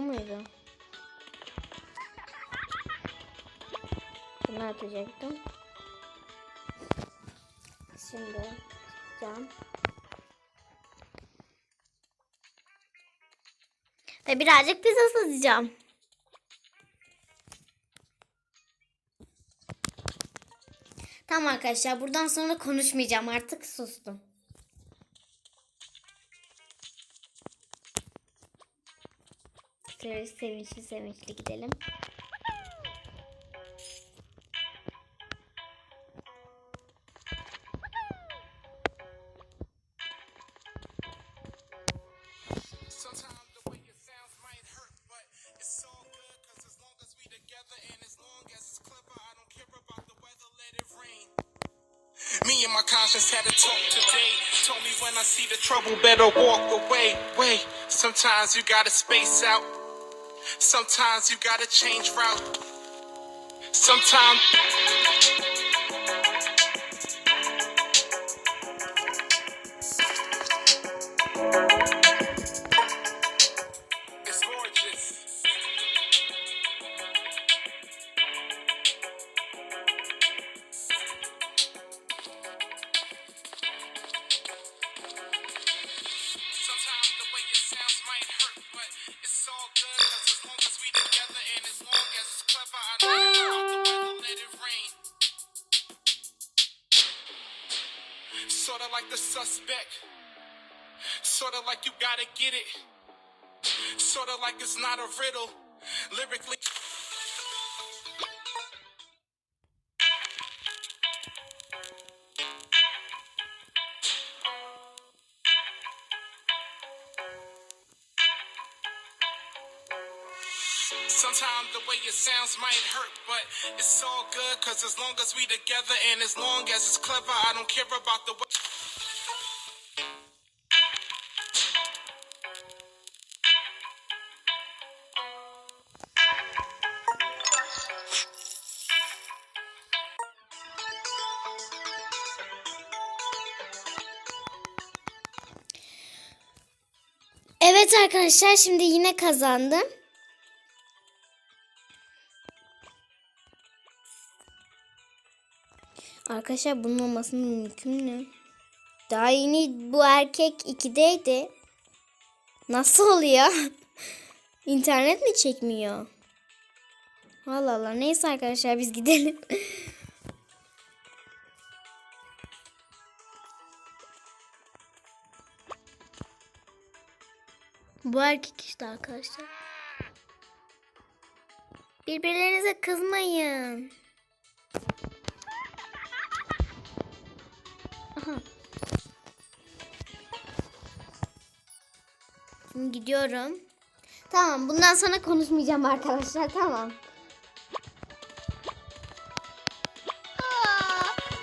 Bu muydu? Bunu atacaktım. Şimdi cam. Ve birazcık pizza satacağım. Tamam arkadaşlar buradan sonra konuşmayacağım artık sustum. Weather, let it rain. Me and my conscience had a talk today. Told me when I see the trouble, better walk away. Wait, sometimes you gotta space out. Sometimes you gotta change route. Sometimes. Sorta like the suspect. Sorta like you gotta get it. Sorta like it's not a riddle. Lyrically. Sometimes the way it sounds might hurt, but it's all good. Cause as long as we together and as long as it's clever, I don't care about the way. Evet arkadaşlar şimdi yine kazandım. Arkadaşlar bunun mümkün mü? Daha yeni bu erkek 2'deydi. Nasıl oluyor? İnternet mi çekmiyor? Allah Allah. Neyse arkadaşlar biz gidelim. Bu erkek işte arkadaşlar. Birbirlerinize kızmayın. Şimdi gidiyorum. Tamam bundan sonra konuşmayacağım arkadaşlar tamam.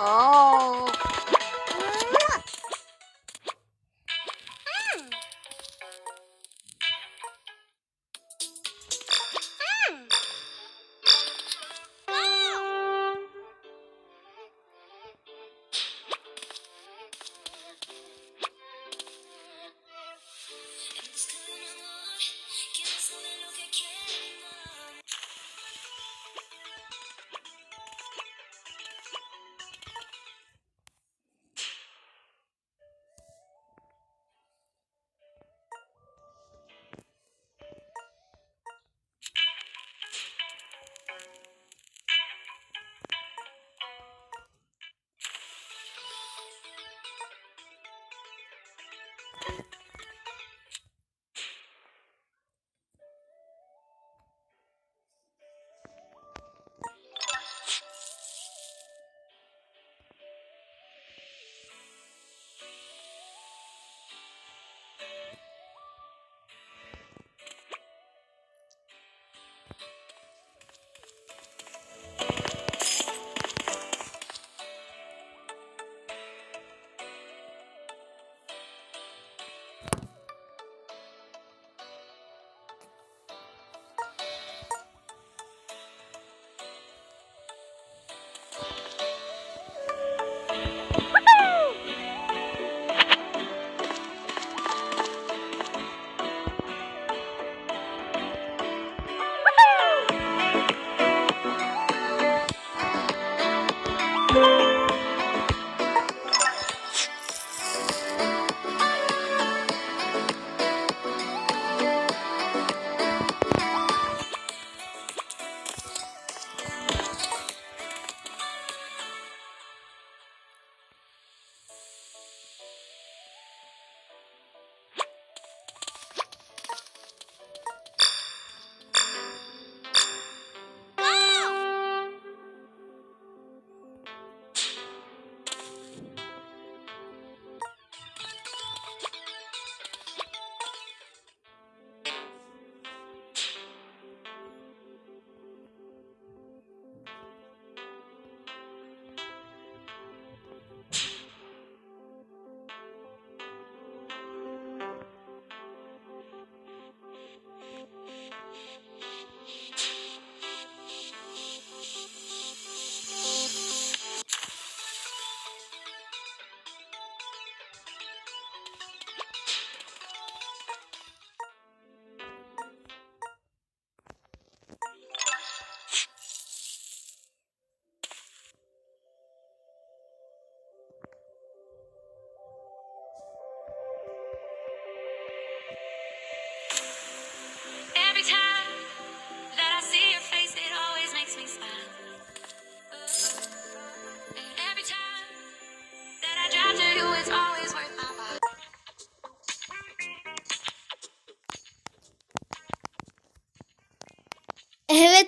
Oh.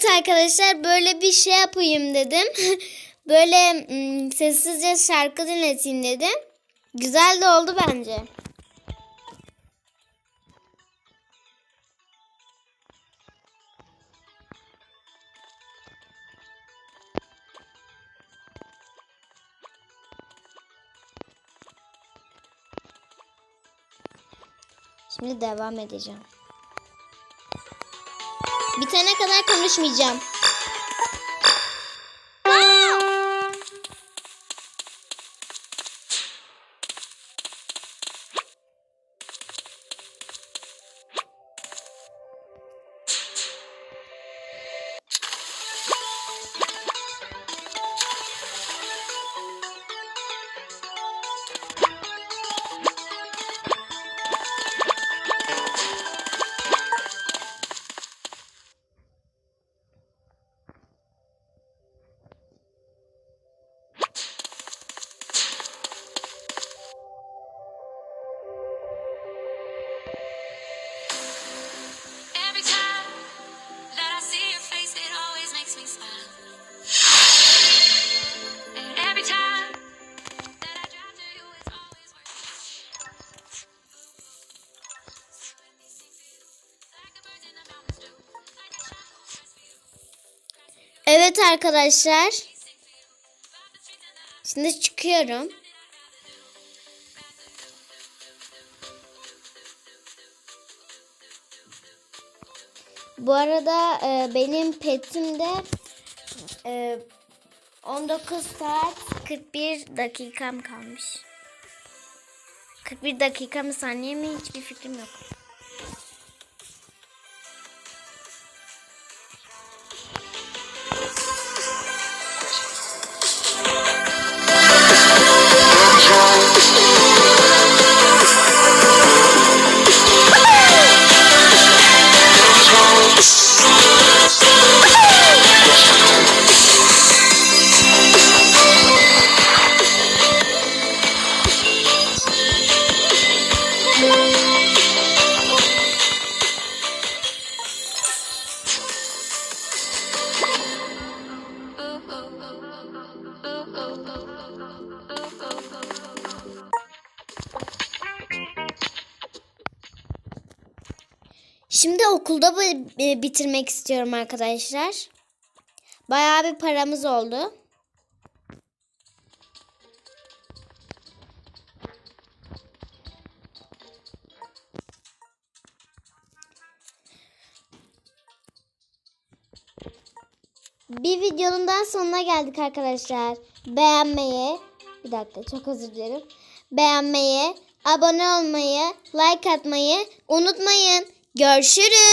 Evet arkadaşlar böyle bir şey yapayım dedim. böyle mm, sessizce şarkı dinleteyim dedim. Güzel de oldu bence. Şimdi devam edeceğim. Bitene kadar konuşmayacağım. Evet arkadaşlar. Şimdi çıkıyorum. Bu arada e, benim petimde e, 19 saat 41 dakikam kalmış. 41 dakika mı saniye mi hiçbir fikrim yok. Şimdi okulda e, bitirmek istiyorum arkadaşlar. Bayağı bir paramız oldu. Bir videonun daha sonuna geldik arkadaşlar. Beğenmeyi, bir dakika çok özür dilerim. Beğenmeyi, abone olmayı, like atmayı unutmayın. Görüşürüz.